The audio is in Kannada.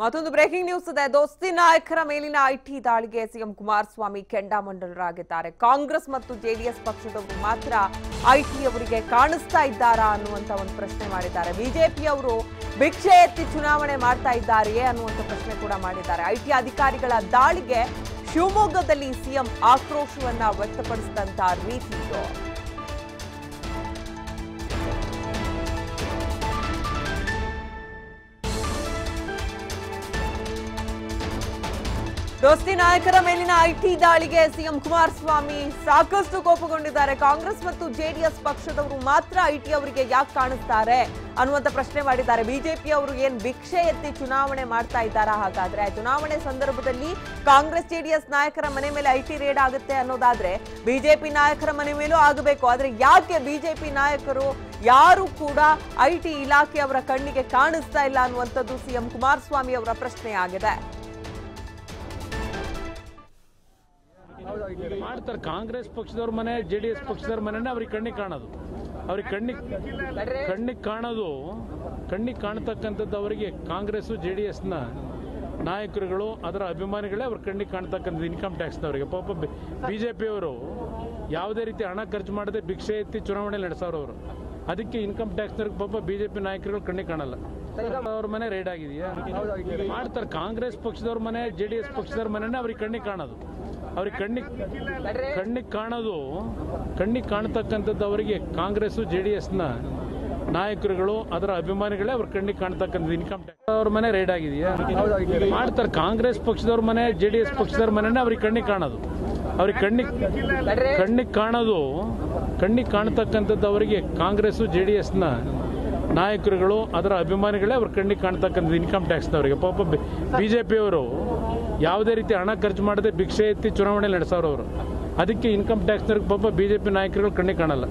ಮತ್ತೊಂದು ಬ್ರೇಕಿಂಗ್ ನ್ಯೂಸ್ ಇದೆ ದೋಸ್ತಿ ನಾಯಕರ ಮೇಲಿನ ಐಟಿ ದಾಳಿಗೆ ಸಿಎಂ ಕುಮಾರಸ್ವಾಮಿ ಕೆಂಡಾಮಂಡಲರಾಗಿದ್ದಾರೆ. ಕಾಂಗ್ರೆಸ್ ಮತ್ತು ಜೆಡಿಎಸ್ ಪಕ್ಷದವರು ಮಾತ್ರ ಐಟಿ ಅವರಿಗೆ ಕಾಣಿಸ್ತಾ ಇದ್ದಾರಾ ಅನ್ನುವಂತ ಒಂದು ಪ್ರಶ್ನೆ ಮಾಡಿದ್ದಾರೆ. ಬಿಜೆಪಿ ಅವರು ಭಿಕ್ಷೆ ಎತ್ತಿ ಚುನಾವಣೆ ಮಾಡ್ತಾ ಇದ್ದಾರೆಯೇ ಅನ್ನುವಂತ ಪ್ರಶ್ನೆ ಕೂಡ ಮಾಡಿದ್ದಾರೆ. ಐಟಿ ಅಧಿಕಾರಿಗಳ ದಾಳಿಗೆ ಶಿವಮೊಗ್ಗದಲ್ಲಿ ಸಿಎಂ ಆಕ್ರೋಶವನ್ನ ವ್ಯಕ್ತಪಡಿಸಿದಂತಹ ರೀತಿ ಇದು. ದೋಸ್ತಿ ನಾಯಕರ ಮೇಲಿನ ಐಟಿ ದಾಳಿಗೆ ಸಿಎಂ ಕುಮಾರಸ್ವಾಮಿ ಸಾಕಷ್ಟು ಕೋಪಗೊಂಡಿದ್ದಾರೆ. ಕಾಂಗ್ರೆಸ್ ಮತ್ತು ಜೆಡಿಎಸ್ ಪಕ್ಷದವರು ಮಾತ್ರ ಐಟಿ ಅವರಿಗೆ ಯಾಕೆ ಕಾಣಿಸ್ತಾರೆ ಅನ್ನುವಂತ ಪ್ರಶ್ನೆ ಮಾಡಿದ್ದಾರೆ. ಬಿಜೆಪಿ ಅವರು ಏನ್ ಭಿಕ್ಷೆ ಎತ್ತಿ ಚುನಾವಣೆ ಮಾಡ್ತಾ ಇದ್ದಾರಾ ಹಾಗಾದ್ರೆ? ಚುನಾವಣೆ ಸಂದರ್ಭದಲ್ಲಿ ಕಾಂಗ್ರೆಸ್, ಜೆಡಿಎಸ್ ನಾಯಕರ ಮನೆ ಮೇಲೆ ಐಟಿ ರೇಡ್ ಆಗುತ್ತೆ ಅನ್ನೋದಾದ್ರೆ ಬಿಜೆಪಿ ನಾಯಕರ ಮನೆ ಮೇಲೂ ಆಗಬೇಕು. ಆದ್ರೆ ಯಾಕೆ ಬಿಜೆಪಿ ನಾಯಕರು ಯಾರು ಕೂಡ ಐಟಿ ಇಲಾಖೆಯವರ ಕಣ್ಣಿಗೆ ಕಾಣಿಸ್ತಾ ಇಲ್ಲ ಅನ್ನುವಂಥದ್ದು ಸಿಎಂ ಕುಮಾರಸ್ವಾಮಿ ಅವರ ಪ್ರಶ್ನೆ ಆಗಿದೆ ಮಾಡ್ತಾರೆ. ಕಾಂಗ್ರೆಸ್ ಪಕ್ಷದವ್ರ ಮನೆ ಜೆ ಡಿ ಎಸ್ ಪಕ್ಷದವ್ರ ಮನೆನೇ ಅವ್ರಿಗೆ ಕಣ್ಣಿಗೆ ಕಾಣೋದು. ಅವ್ರಿಗೆ ಕಣ್ಣಿಗೆ ಕಣ್ಣಿಗೆ ಕಾಣೋದು, ಕಣ್ಣಿಗೆ ಕಾಣ್ತಕ್ಕಂಥದ್ದು ಅವರಿಗೆ ಕಾಂಗ್ರೆಸ್ ಜೆ ಡಿ ಎಸ್ನ ನಾಯಕರುಗಳು, ಅದರ ಅಭಿಮಾನಿಗಳೇ ಅವ್ರ ಕಣ್ಣಿಗೆ ಕಾಣ್ತಕ್ಕಂಥದ್ದು ಇನ್ಕಮ್ ಟ್ಯಾಕ್ಸ್ನವರಿಗೆ ಪಾಪ ಬಿ ಜೆ ಪಿಯವರು ಯಾವುದೇ ರೀತಿ ಹಣ ಖರ್ಚು ಮಾಡದೆ ಭಿಕ್ಷೆ ಎತ್ತಿ ಚುನಾವಣೆ ನಡೆಸೋರು ಅವರು. ಅದಕ್ಕೆ ಇನ್ಕಮ್ ಟ್ಯಾಕ್ಸ್ನವ್ರಿಗೆ ಪಾಪ ಬಿಜೆಪಿ ನಾಯಕರುಗಳು ಕಣ್ಣಿ ಕಾಣಲ್ಲ. ಅವ್ರ ಮನೆ ರೈಡ್ ಆಗಿದೆಯಾ? ಮಾಡ್ತಾರೆ. ಕಾಂಗ್ರೆಸ್ ಪಕ್ಷದವ್ರ ಮನೆ ಜೆ ಡಿ ಎಸ್ ಪಕ್ಷದವ್ರ ಮನೆನೇ ಅವ್ರಿಗೆ ಕಣ್ಣಿಗೆ ಕಾಣೋದು. ಅವ್ರಿಗೆ ಕಣ್ಣಿಗೆ ಕಣ್ಣಿಗೆ ಕಾಣೋದು. ಕಣ್ಣಿಗೆ ಕಾಣ್ತಕ್ಕಂಥದ್ದು ಅವರಿಗೆ ಕಾಂಗ್ರೆಸ್ ಜೆ ಡಿ ಎಸ್ನ ನಾಯಕರುಗಳು, ಅದರ ಅಭಿಮಾನಿಗಳೇ ಅವ್ರ ಕಣ್ಣಿಗೆ ಕಾಣ್ತಕ್ಕಂಥದ್ದು ಇನ್ಕಮ್ ಟ್ಯಾಕ್ಸ್ ಅವ್ರ ಮನೆ ರೈಡ್ ಆಗಿದೆಯಾ? ಮಾಡ್ತಾರೆ. ಕಾಂಗ್ರೆಸ್ ಪಕ್ಷದವ್ರ ಮನೆ ಜೆ ಡಿ ಎಸ್ ಪಕ್ಷದವ್ರ ಮನೆನೇ ಅವ್ರಿಗೆ ಕಣ್ಣಿಗೆ ಕಾಣೋದು. ಅವ್ರಿಗೆ ಕಣ್ಣಿಗೆ ಕಣ್ಣಿಗೆ ಕಾಣೋದು, ಕಣ್ಣಿಗೆ ಕಾಣ್ತಕ್ಕಂಥದ್ದು ಅವರಿಗೆ ಕಾಂಗ್ರೆಸ್ಸು ಜೆ ಡಿ ಎಸ್ನ ನಾಯಕರುಗಳು, ಅದರ ಅಭಿಮಾನಿಗಳೇ ಅವ್ರ ಕಣ್ಣಿಗೆ ಕಾಣ್ತಕ್ಕಂಥದ್ದು ಇನ್ಕಮ್ ಟ್ಯಾಕ್ಸ್ನವರಿಗೆ ಪಾಪ ಬಿ ಜೆ ಪಿಯವರು ಯಾವುದೇ ರೀತಿ ಹಣ ಖರ್ಚು ಮಾಡದೆ ಭಿಕ್ಷೆ ಎತ್ತಿ ಚುನಾವಣೆ ನಡೆಸೋರು ಅವರು ಅದಕ್ಕೆ ಇನ್ಕಮ್ ಟ್ಯಾಕ್ಸ್ನವ್ರಿಗೆ ಪಾಪ ಬಿ ಜೆ ಪಿ ನಾಯಕರುಗಳು ಕಣ್ಣಿಗೆ ಕಾಣಲ್ಲ.